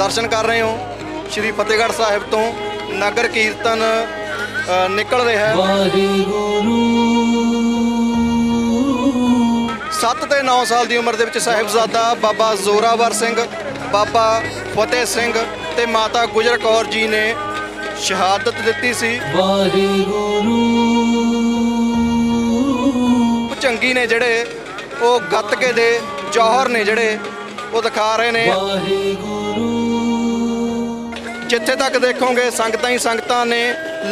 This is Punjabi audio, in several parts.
ਦਰਸ਼ਨ ਕਰ ਰਹੇ ਹੋ। ਸ਼੍ਰੀ ਫਤਿਹਗੜ੍ਹ ਸਾਹਿਬ ਤੋਂ ਨਗਰ ਕੀਰਤਨ ਨਿਕਲ ਰਿਹਾ ਹੈ। ਵਾਹਿਗੁਰੂ। 7 ਤੇ 9 ਸਾਲ ਦੀ ਉਮਰ ਦੇ ਵਿੱਚ ਸਾਹਿਬਜ਼ਾਦਾ ਬਾਬਾ ਜ਼ੋਰਾਵਰ ਸਿੰਘ ਬਾਬਾ ਫਤਿਹ ਸਿੰਘ ਤੇ ਮਾਤਾ ਗੁਜਰ ਕੌਰ ਜੀ ਨੇ ਸ਼ਹਾਦਤ ਦਿੱਤੀ ਸੀ। ਵਾਹਿਗੁਰੂ। ਭੁਜੰਗੀ ਨੇ ਜਿਹੜੇ ਉਹ ਗੱਤਕੇ ਦੇ ਜੌਹਰ ਨੇ ਜਿਹੜੇ ਉਹ ਦਿਖਾ ਰਹੇ ਨੇ। ਵਾਹਿਗੁਰੂ। ਜਿੱਥੇ ਤੱਕ ਦੇਖੋਗੇ ਸੰਗਤਾਂ ਹੀ ਸੰਗਤਾਂ ਨੇ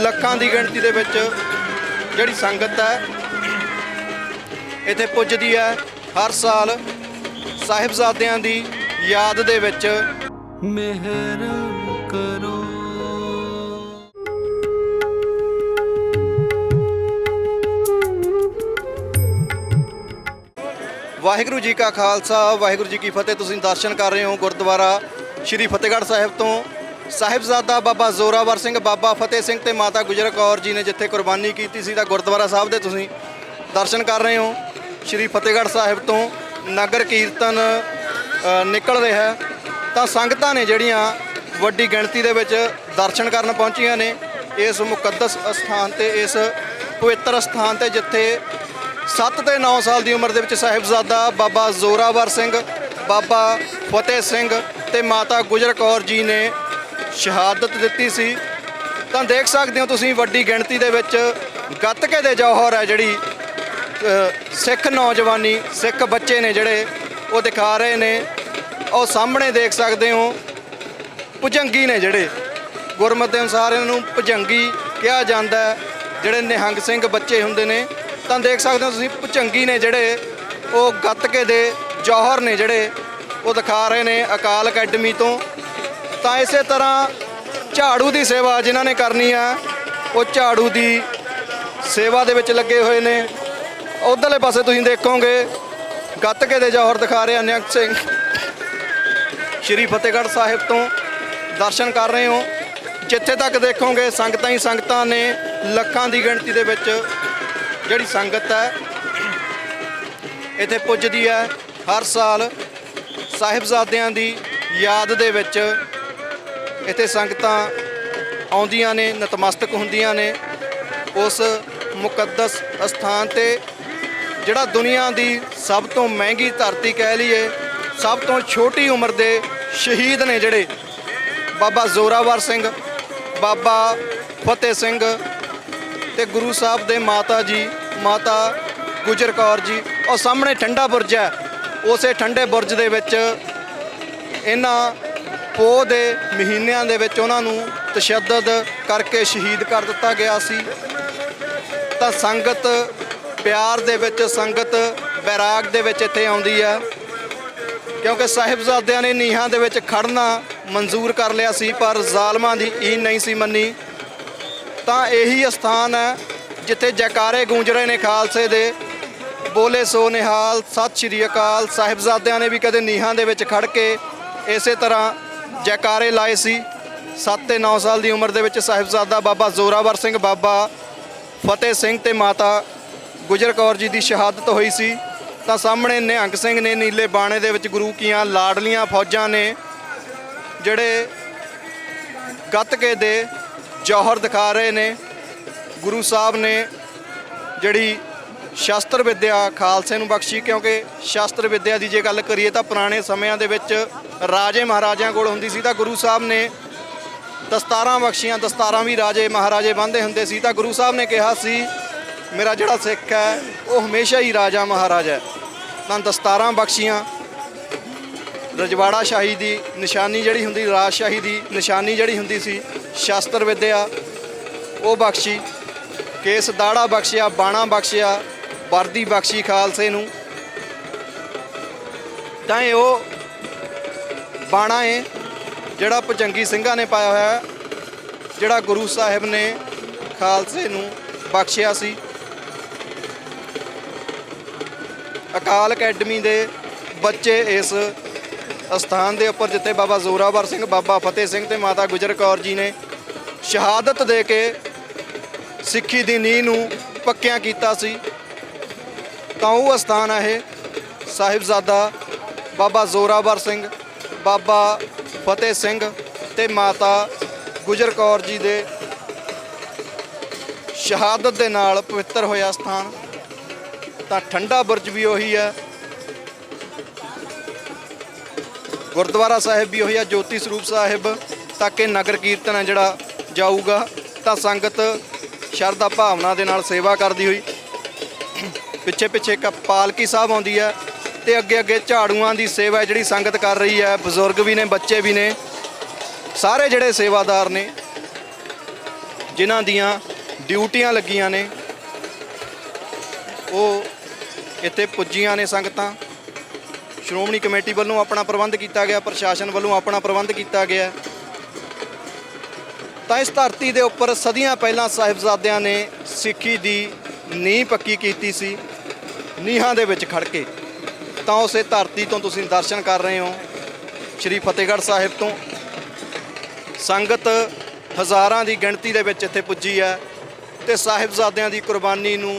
ਲੱਖਾਂ ਦੀ ਗਿਣਤੀ ਦੇ ਵਿੱਚ ਜਿਹੜੀ ਸੰਗਤ ਹੈ ਇੱਥੇ ਪੁੱਜਦੀ ਹੈ ਹਰ ਸਾਲ ਸਾਹਿਬਜ਼ਾਦਿਆਂ ਦੀ ਯਾਦ ਦੇ ਵਿੱਚ। ਮਿਹਰ ਕਰੋ। ਵਾਹਿਗੁਰੂ ਜੀ ਕਾ ਖਾਲਸਾ ਵਾਹਿਗੁਰੂ ਜੀ ਕੀ ਫਤਿਹ। ਤੁਸੀਂ ਦਰਸ਼ਨ ਕਰ ਰਹੇ ਹੋ ਗੁਰਦੁਆਰਾ ਸ਼੍ਰੀ ਫਤਿਹਗੜ੍ਹ ਸਾਹਿਬ ਤੋਂ। ਸਾਹਿਬਜ਼ਾਦਾ ਬਾਬਾ ਜ਼ੋਰਾਵਰ ਸਿੰਘ, ਬਾਬਾ ਫਤਿਹ ਸਿੰਘ ਤੇ ਮਾਤਾ ਗੁਜਰ ਕੌਰ ਜੀ ਨੇ ਜਿੱਥੇ ਕੁਰਬਾਨੀ ਕੀਤੀ ਸੀ ਤਾਂ ਗੁਰਦੁਆਰਾ ਸਾਹਿਬ ਦੇ ਤੁਸੀਂ ਦਰਸ਼ਨ ਕਰ ਰਹੇ ਹੋ। ਸ਼੍ਰੀ ਫਤਿਹਗੜ੍ਹ ਸਾਹਿਬ ਤੋਂ ਨਗਰ ਕੀਰਤਨ ਨਿਕਲ ਰਿਹਾ ਹੈ। ਤਾਂ ਸੰਗਤਾਂ ਨੇ ਜਿਹੜੀਆਂ ਵੱਡੀ ਗਿਣਤੀ ਦੇ ਵਿੱਚ ਦਰਸ਼ਨ ਕਰਨ ਪਹੁੰਚੀਆਂ ਨੇ, ਇਸ ਮੁਕੱਦਸ ਅਸਥਾਨ ਤੇ, ਇਸ ਪਵਿੱਤਰ ਅਸਥਾਨ ਤੇ ਜਿੱਥੇ 7 ਤੇ 9 ਸਾਲ ਦੀ ਉਮਰ ਦੇ ਵਿੱਚ ਸਾਹਿਬਜ਼ਾਦਾ ਬਾਬਾ ਜ਼ੋਰਾਵਰ ਸਿੰਘ, ਬਾਬਾ ਫਤਿਹ ਸਿੰਘ ਤੇ ਮਾਤਾ ਗੁਜਰ ਕੌਰ ਜੀ ਨੇ ਸ਼ਹਾਦਤ ਦਿੱਤੀ ਸੀ। ਤਾਂ ਦੇਖ ਸਕਦੇ ਹੋ ਤੁਸੀਂ ਵੱਡੀ ਗਿਣਤੀ ਦੇ ਵਿੱਚ ਗੱਤਕੇ ਦੇ ਜੌਹਰ ਹੈ ਜਿਹੜੀ ਸਿੱਖ ਨੌਜਵਾਨੀ, ਸਿੱਖ ਬੱਚੇ ਨੇ ਜਿਹੜੇ ਉਹ ਦਿਖਾ ਰਹੇ ਨੇ। ਉਹ ਸਾਹਮਣੇ ਦੇਖ ਸਕਦੇ ਹੋ, ਭੁਜੰਗੀ ਨੇ ਜਿਹੜੇ। ਗੁਰਮਤਿ ਦੇ ਅਨੁਸਾਰ ਇਹਨਾਂ ਨੂੰ ਭੁਜੰਗੀ ਕਿਹਾ ਜਾਂਦਾ ਹੈ, ਜਿਹੜੇ ਨਿਹੰਗ ਸਿੰਘ ਬੱਚੇ ਹੁੰਦੇ ਨੇ। ਤਾਂ ਦੇਖ ਸਕਦੇ ਹੋ ਤੁਸੀਂ ਭੁਜੰਗੀ ਨੇ ਜਿਹੜੇ, ਉਹ ਗੱਤਕੇ ਦੇ ਜੌਹਰ ਨੇ ਜਿਹੜੇ, ਉਹ ਦਿਖਾ ਰਹੇ ਨੇ ਅਕਾਲ ਅਕੈਡਮੀ ਤੋਂ। ਤਾਂ ਇਸੇ ਤਰ੍ਹਾਂ ਝਾੜੂ ਦੀ ਸੇਵਾ ਜਿਨ੍ਹਾਂ ਨੇ ਕਰਨੀ ਆ, ਉਹ ਝਾੜੂ ਦੀ ਸੇਵਾ ਦੇ ਵਿੱਚ ਲੱਗੇ ਹੋਏ ਨੇ। ਉਧਰਲੇ ਪਾਸੇ ਤੁਸੀਂ ਦੇਖੋਗੇ ਗੱਤਕੇ ਦੇ ਜੌਹਰ ਦਿਖਾ ਰਹੇ ਨਿਹੰਗ ਸਿੰਘ। ਸ਼੍ਰੀ ਫਤਿਹਗੜ੍ਹ ਸਾਹਿਬ ਤੋਂ ਦਰਸ਼ਨ ਕਰ ਰਹੇ ਹੋ। ਜਿੱਥੇ ਤੱਕ ਦੇਖੋਗੇ, ਸੰਗਤਾਂ ਹੀ ਸੰਗਤਾਂ ਨੇ ਲੱਖਾਂ ਦੀ ਗਿਣਤੀ ਦੇ ਵਿੱਚ ਜਿਹੜੀ ਸੰਗਤ ਹੈ, ਇੱਥੇ ਪੁੱਜਦੀ ਹੈ। ਹਰ ਸਾਲ ਸਾਹਿਬਜ਼ਾਦਿਆਂ ਦੀ ਯਾਦ ਦੇ ਵਿੱਚ ਇੱਥੇ ਸੰਗਤਾਂ ਆਉਂਦੀਆਂ ਨੇ, ਨਤਮਸਤਕ ਹੁੰਦੀਆਂ ਨੇ। ਉਸ ਮੁਕੱਦਸ ਅਸਥਾਨ ਤੇ ਜਿਹੜਾ ਦੁਨੀਆ ਦੀ ਸਭ ਤੋਂ ਮਹਿੰਗੀ ਧਰਤੀ ਕਹਿ ਲਈਏ, ਸਭ ਤੋਂ ਛੋਟੀ ਉਮਰ ਦੇ ਸ਼ਹੀਦ ਨੇ ਜਿਹੜੇ, ਬਾਬਾ ਜ਼ੋਰਾਵਰ ਸਿੰਘ, ਬਾਬਾ ਫਤਿਹ ਸਿੰਘ ਤੇ ਗੁਰੂ ਸਾਹਿਬ ਦੇ ਮਾਤਾ ਜੀ, ਮਾਤਾ ਗੁਜਰ ਕੌਰ ਜੀ। ਉਹ ਸਾਹਮਣੇ ਠੰਡਾ ਬੁਰਜ ਹੈ। ਉਸੇ ਠੰਡੇ ਬੁਰਜ ਦੇ ਵਿੱਚ ਇਹਨਾਂ ਪੋਹ ਦੇ ਮਹੀਨਿਆਂ ਦੇ ਵਿੱਚ ਉਹਨਾਂ ਨੂੰ ਤਸ਼ੱਦਦ ਕਰਕੇ ਸ਼ਹੀਦ ਕਰ ਦਿੱਤਾ ਗਿਆ ਸੀ। ਤਾਂ ਸੰਗਤ ਪਿਆਰ ਦੇ ਵਿੱਚ, ਸੰਗਤ ਬੈਰਾਗ ਦੇ ਵਿੱਚ ਇੱਥੇ ਆਉਂਦੀ ਹੈ। ਕਿਉਂਕਿ ਸਾਹਿਬਜ਼ਾਦਿਆਂ ਨੇ ਨੀਹਾਂ ਦੇ ਵਿੱਚ ਖੜਨਾ ਮਨਜ਼ੂਰ ਕਰ ਲਿਆ ਸੀ, ਪਰ ਜ਼ਾਲਮਾਂ ਦੀ ਈਨ ਨਹੀਂ ਸੀ ਮੰਨੀ। ਤਾਂ ਇਹੀ ਅਸਥਾਨ ਹੈ ਜਿੱਥੇ ਜੈਕਾਰੇ ਗੂੰਜ ਰਹੇ ਨੇ ਖਾਲਸੇ ਦੇ। ਬੋਲੇ ਸੋ ਨਿਹਾਲ, ਸਤਿ ਸ਼੍ਰੀ ਅਕਾਲ। ਸਾਹਿਬਜ਼ਾਦਿਆਂ ਨੇ ਵੀ ਕਦੇ ਨੀਹਾਂ ਦੇ ਵਿੱਚ ਖੜ ਕੇ ਇਸੇ ਤਰ੍ਹਾਂ ਜੈਕਾਰੇ ਲਾਏ ਸੀ। 7 ਤੇ 9 ਸਾਲ ਦੀ ਉਮਰ ਦੇ ਵਿੱਚ ਸਾਹਿਬਜ਼ਾਦਾ ਬਾਬਾ ਜ਼ੋਰਾਵਰ ਸਿੰਘ, ਬਾਬਾ ਫਤਿਹ ਸਿੰਘ ਤੇ ਮਾਤਾ ਗੁਜਰ ਕੌਰ ਜੀ ਦੀ ਸ਼ਹਾਦਤ ਹੋਈ ਸੀ। ਤਾਂ ਸਾਹਮਣੇ ਨਿਹੰਗ ਸਿੰਘ ਨੇ ਨੀਲੇ ਬਾਣੇ ਦੇ ਵਿੱਚ ਗੁਰੂ ਕੀਆਂ ਲਾਡਲੀਆਂ ਫੌਜਾਂ ਨੇ ਜਿਹੜੇ ਗੱਤਕੇ ਦੇ ਜੌਹਰ ਦਿਖਾ ਰਹੇ ਨੇ। ਗੁਰੂ ਸਾਹਿਬ ਨੇ ਜਿਹੜੀ ਸ਼ਾਸਤਰ ਵਿੱਦਿਆ ਖਾਲਸੇ ਨੂੰ ਬਖਸ਼ੀ, ਕਿਉਂਕਿ ਸ਼ਾਸਤਰ ਵਿੱਦਿਆ ਦੀ ਜੇ ਗੱਲ ਕਰੀਏ ਤਾਂ ਪੁਰਾਣੇ ਸਮਿਆਂ ਦੇ ਵਿੱਚ ਰਾਜੇ ਮਹਾਰਾਜਿਆਂ ਕੋਲ ਹੁੰਦੀ ਸੀ ਤਾਂ ਗੁਰੂ ਸਾਹਿਬ ਨੇ ਦਸਤਾਰਾਂ ਬਖਸ਼ੀਆਂ, ਦਸਤਾਰਾਂ ਵੀ ਰਾਜੇ ਮਹਾਰਾਜੇ ਬੰਨ੍ਹਦੇ ਹੁੰਦੇ ਸੀ ਤਾਂ ਗੁਰੂ ਸਾਹਿਬ ਨੇ ਕਿਹਾ ਸੀ, ਮੇਰਾ ਜਿਹੜਾ ਸਿੱਖ ਹੈ, ਉਹ ਹਮੇਸ਼ਾ ਹੀ ਰਾਜਾ ਮਹਾਰਾਜਾ ਹੈ। ਤਾਂ ਦਸਤਾਰਾਂ ਬਖਸ਼ੀਆਂ, ਰਜਵਾੜਾ ਸ਼ਾਹੀ ਦੀ ਨਿਸ਼ਾਨੀ ਜਿਹੜੀ ਹੁੰਦੀ, ਰਾਜਸ਼ਾਹੀ ਦੀ ਨਿਸ਼ਾਨੀ ਜਿਹੜੀ ਹੁੰਦੀ ਸੀ, ਸ਼ਾਸਤਰ ਵਿੱਦਿਆ, ਉਹ ਬਖਸ਼ੀ, ਕੇਸ ਦਾੜਾ ਬਖਸ਼ਿਆ, ਬਾਣਾ ਬਖਸ਼ਿਆ ਵਰਦੀ ਬਖਸ਼ੀ ਖਾਲਸੇ ਨੂੰ। ਤਾਂ ਇਹ ਉਹ ਬਾਣਾ ਹੈ ਜਿਹੜਾ ਪਚੰਗੀ ਸਿੰਘਾਂ ਨੇ ਪਾਇਆ ਹੋਇਆ ਹੈ, ਜਿਹੜਾ ਗੁਰੂ ਸਾਹਿਬ ਨੇ ਖਾਲਸੇ ਨੂੰ ਬਖਸ਼ਿਆ ਸੀ। ਅਕਾਲ ਅਕੈਡਮੀ ਦੇ ਬੱਚੇ ਇਸ ਅਸਥਾਨ ਦੇ ਉੱਪਰ, ਜਿੱਥੇ ਬਾਬਾ ਜ਼ੋਰਾਵਰ ਸਿੰਘ, ਬਾਬਾ ਫਤਿਹ ਸਿੰਘ ਤੇ ਮਾਤਾ ਗੁਜਰ ਕੌਰ ਜੀ ਨੇ ਸ਼ਹਾਦਤ ਦੇ ਕੇ ਸਿੱਖੀ ਦੀ ਨੀਂਹ ਨੂੰ ਪੱਕਿਆ ਕੀਤਾ ਸੀ। ਤਾਂ ਉਹ ਅਸਥਾਨ ਹੈ ਇਹ? ਸਾਹਿਬਜ਼ਾਦਾ ਬਾਬਾ ਜ਼ੋਰਾਵਰ ਸਿੰਘ, ਬਾਬਾ ਫਤਿਹ ਸਿੰਘ ਤੇ ਮਾਤਾ ਗੁਜਰ ਕੌਰ ਜੀ ਦੇ ਸ਼ਹਾਦਤ ਦੇ ਨਾਲ ਪਵਿੱਤਰ ਹੋਇਆ ਸਥਾਨ। ਤਾਂ ਠੰਡਾ ਬੁਰਜ ਵੀ ਉਹੀ ਹੈ। ਗੁਰਦੁਆਰਾ ਸਾਹਿਬ ਵੀ ਉਹੀ ਹੈ ਜੋਤੀ ਸਰੂਪ ਸਾਹਿਬ ਤੱਕ ਇਹ ਨਗਰ ਕੀਰਤਨ ਹੈ ਜਿਹੜਾ ਜਾਊਗਾ, ਤਾਂ ਸੰਗਤ ਸ਼ਰਧਾ ਭਾਵਨਾ ਦੇ ਨਾਲ ਸੇਵਾ ਕਰਦੀ ਹੋਈ। ਪਿੱਛੇ ਪਿੱਛੇ ਇੱਕ ਪਾਲਕੀ ਸਾਹਿਬ ਆਉਂਦੀ ਹੈ ਤੇ ਅੱਗੇ ਅੱਗੇ ਝਾੜੂਆਂ ਦੀ ਸੇਵਾ ਜਿਹੜੀ ਸੰਗਤ ਕਰ ਰਹੀ ਹੈ, ਬਜ਼ੁਰਗ ਵੀ ਨੇ, ਬੱਚੇ ਵੀ ਨੇ। ਸਾਰੇ ਜਿਹੜੇ ਸੇਵਾਦਾਰ ਨੇ, ਜਿਨ੍ਹਾਂ ਦੀਆਂ ਡਿਊਟੀਆਂ ਲੱਗੀਆਂ ਨੇ, ਉਹ ਇੱਥੇ ਪੁੱਜੀਆਂ ਨੇ ਸੰਗਤਾਂ। ਸ਼੍ਰੋਮਣੀ ਕਮੇਟੀ ਵੱਲੋਂ ਆਪਣਾ ਪ੍ਰਬੰਧ ਕੀਤਾ ਗਿਆ, ਪ੍ਰਸ਼ਾਸਨ ਵੱਲੋਂ ਆਪਣਾ ਪ੍ਰਬੰਧ ਕੀਤਾ ਗਿਆ। ਤਾਂ ਇਸ ਧਰਤੀ ਦੇ ਉੱਪਰ ਸਦੀਆਂ ਪਹਿਲਾਂ ਸਾਹਿਬਜ਼ਾਦਿਆਂ ਨੇ ਸਿੱਖੀ ਦੀ ਨੀਂਹ ਪੱਕੀ ਕੀਤੀ ਸੀ। ਨੀਹਾਂ ਦੇ ਵਿੱਚ ਖੜ ਕੇ ਤਾਂ ਉਸੇ ਧਰਤੀ ਤੋਂ ਤੁਸੀਂ ਦਰਸ਼ਨ ਕਰ ਰਹੇ ਹੋ ਸ਼੍ਰੀ ਫਤਿਹਗੜ੍ਹ ਸਾਹਿਬ ਤੋਂ। ਸੰਗਤ ਹਜ਼ਾਰਾਂ ਦੀ ਗਿਣਤੀ ਦੇ ਵਿੱਚ ਇੱਥੇ ਪੁੱਜੀ ਹੈ ਤੇ ਸਾਹਿਬਜ਼ਾਦਿਆਂ ਦੀ ਕੁਰਬਾਨੀ ਨੂੰ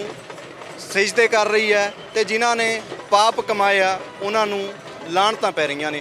ਸਜਦੇ ਕਰ ਰਹੀ ਹੈ ਤੇ ਜਿਨ੍ਹਾਂ ਨੇ ਪਾਪ ਕਮਾਇਆ, ਉਹਨਾਂ ਨੂੰ ਲਾਹਣਤਾਂ ਪੈ ਰਹੀਆਂ ਨੇ।